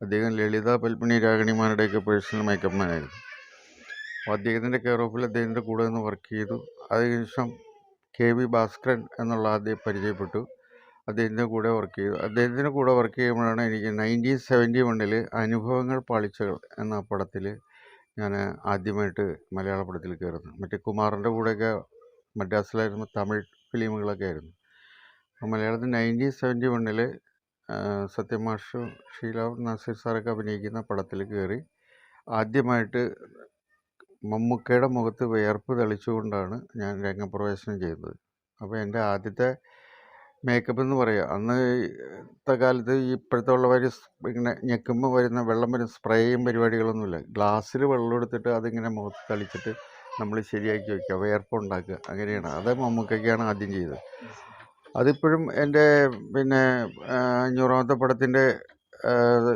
അദ്ദേഹം ലളിത പത്മിനി രാഗിണിമാരുടെയൊക്കെ personal makeup മാനായിരുന്നു അപ്പോൾ അദ്ദേഹത്തിന്റെ കെയർ ഓഫിൽ അദ്ദേഹത്തിന്റെ കൂടെ നിന്ന് വർക്ക് ചെയ്തു. അതിനുശേഷം കെ വി ഭാസ്കരൻ എന്നുള്ള ആദ്യം പരിചയപ്പെട്ടു. അദ്ദേഹത്തിന്റെ കൂടെ വർക്ക് ചെയ്തു. അദ്ദേഹത്തിന്റെ കൂടെ വർക്ക് ചെയ്യുമ്പോഴാണ് എനിക്ക് നയന്റീൻ സെവന്റി വണ്ണിൽ അനുഭവങ്ങൾ പാളിച്ചകൾ എന്ന പടത്തിൽ ഞാൻ ആദ്യമായിട്ട് മലയാള പടത്തിൽ കയറുന്നത്. മറ്റേ കുമാറിന്റെ കൂടെയൊക്കെ മദ്രാസിലായിരുന്നു തമിഴ് ഫിലിമുകളൊക്കെ ആയിരുന്നു. മലയാളത്തിൽ നയന്റീൻ സെവന്റി വണ്ണിൽ സത്യമാഷും ഷീല നസീർ സാറൊക്കെ അഭിനയിക്കുന്ന പടത്തിൽ കയറി ആദ്യമായിട്ട് മമ്മൂക്കയുടെ മുഖത്ത് വിയർപ്പ് തെളിച്ചുകൊണ്ടാണ് ഞാൻ രംഗപ്രവേശനം ചെയ്യുന്നത് അപ്പോൾ എന്റെ ആദ്യത്തെ മേക്കപ്പ് എന്ന് പറയുക അന്നത്തെ കാലത്ത് ഇപ്പോഴത്തെ വരി ഇങ്ങനെ ഞെക്കുമ്പോൾ വരുന്ന വെള്ളം വരുന്ന സ്പ്രേയും പരിപാടികളൊന്നുമില്ല. ഗ്ലാസ്സിൽ വെള്ളം എടുത്തിട്ട് അതിങ്ങനെ മുഖത്ത് തളിച്ചിട്ട് നമ്മൾ ശരിയാക്കി വയ്ക്കുക വിയർപ്പുണ്ടാക്കുക അങ്ങനെയാണ്. അത് മമ്മൂക്കയ്ക്കാണ് ആദ്യം ചെയ്തത്. അതിപ്പോഴും എന്റെ പിന്നെ അഞ്ഞൂറാമത്തെ പടത്തിന്റെ